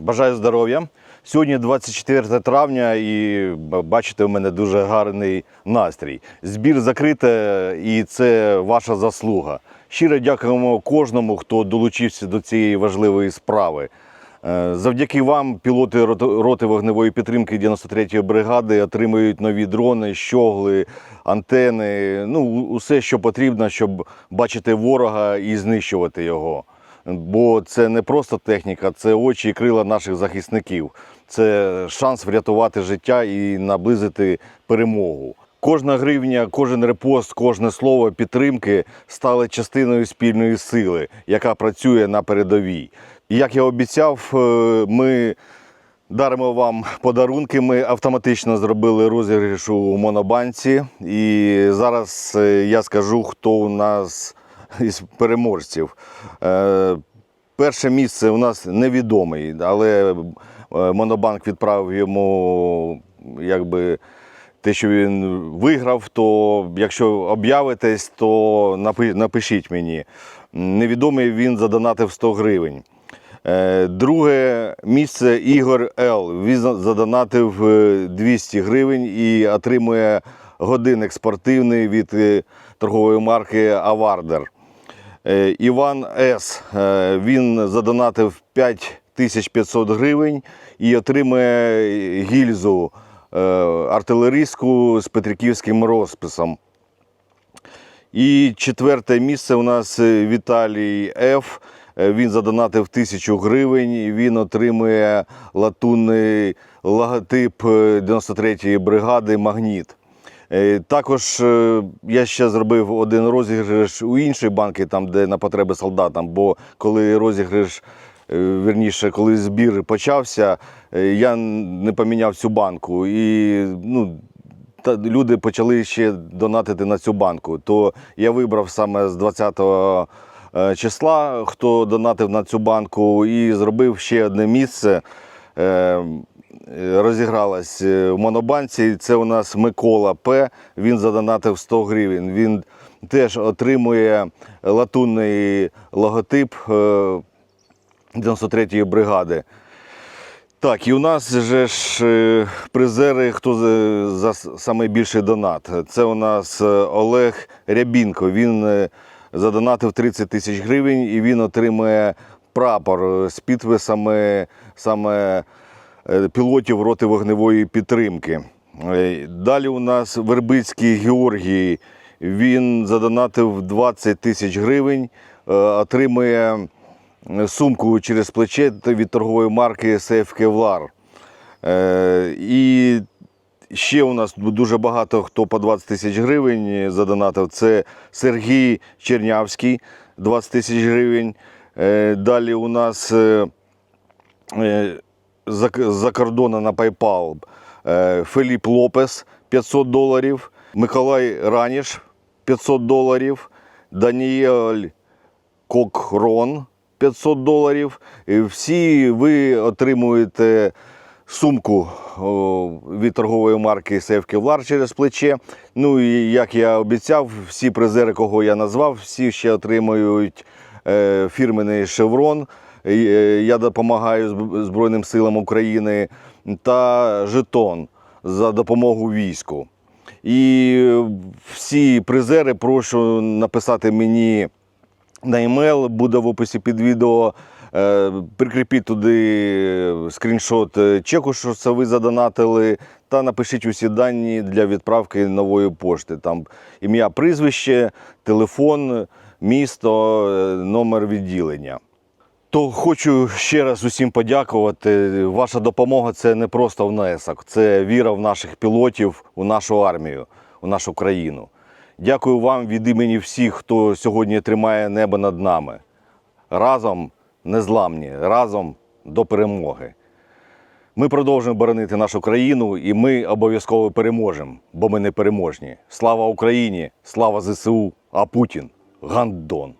Бажаю здоров'я. Сьогодні 24 травня і бачите, у мене дуже гарний настрій. Збір закрите і це ваша заслуга. Щиро дякуємо кожному, хто долучився до цієї важливої справи. Е, Завдяки вам пілоти роти вогневої підтримки 93-ї бригади отримують нові дрони, щогли, антени, ну усе, що потрібно, щоб бачити ворога і знищувати його. Бо це не просто техніка, це очі і крила наших захисників. Це шанс врятувати життя і наблизити перемогу. Кожна гривня, кожен репост, кожне слово підтримки стали частиною спільної сили, яка працює на передовій. І як я обіцяв, е, ми даримо вам подарунки. Ми автоматично зробили розіграш у монобанці. І зараз е, я скажу, хто у нас із переможців. Е, Перше місце у нас невідомий, але е, Монобанк відправив йому якби. Те, що він виграв, то якщо об'явитесь, то напишіть мені. Невідомий він задонатив 100 гривень. Е, Друге місце Ігор Л. Він задонатив е, 200 гривень і отримує годинник спортивний від торгової марки Авардер. Е, Іван С. е, Він задонатив 5500 гривень і отримує гільзу е, артилерійську з петриківським розписом. І четверте місце у нас Віталій Ф. Він задонатив тисячу гривень. Він отримує латунний логотип е, 93-ї бригади Магніт. Е, Також е, я ще зробив один розіграш у іншій банки, там, де на потреби солдатам. Бо коли розіграш, е, вірніше, коли збір почався, я не поміняв цю банку. І ну, та люди почали ще донатити на цю банку. То я вибрав саме з 20-го е, числа, хто донатив на цю банку, і зробив ще одне місце. Е, е, Розігралась е, в монобанці. Це у нас Микола П. Він задонатив 100 гривень. Він теж отримує латунний логотип е, 93-ї бригади. Так, і у нас же ж е, призери, хто за, с- донат. Це у нас е, Олег Рябінко. Він е, задонатив 30 тисяч гривень і він отримує прапор е, з підписами саме е, пілотів роти вогневої підтримки. Е, Далі у нас Вербицький Георгій. Він задонатив 20 тисяч гривень, е, отримує сумку через плече від торгової марки Сейф Кевлар. Е, І ще у нас дуже багато хто по 20 тисяч гривень задонатив. Це Сергій Чернявський, 20 тисяч гривень. Е, Далі у нас е, е, за, за кордону на PayPal е, Феліп Лопес 500 доларів, Миколай Раніш 500 доларів, Даніель Кокрон 500 доларів. Всі ви отримуєте сумку від торгової марки Safe Kevlar через плече. Ну і як я обіцяв, всі призери, кого я назвав, всі ще отримують е, фірменний шеврон. Е, Я допомагаю Зб- Збройним силам України та жетон за допомогу війську. І всі призери прошу написати мені на емейл, буде в описі під відео. Е, Прикріпіть туди скріншот е, чеку, що це ви задонатили, та напишіть усі дані для відправки нової пошти. Там ім'я, прізвище, телефон, місто, номер відділення. То хочу ще раз усім подякувати. Ваша допомога це не просто внесок, це віра в наших пілотів, у нашу армію, у нашу країну. Дякую вам від імені всіх, хто сьогодні тримає небо над нами. Разом незламні, разом до перемоги. Ми продовжуємо боронити нашу країну і ми обов'язково переможемо, бо ми не переможні. Слава Україні! Слава ЗСУ! А Путін гандон!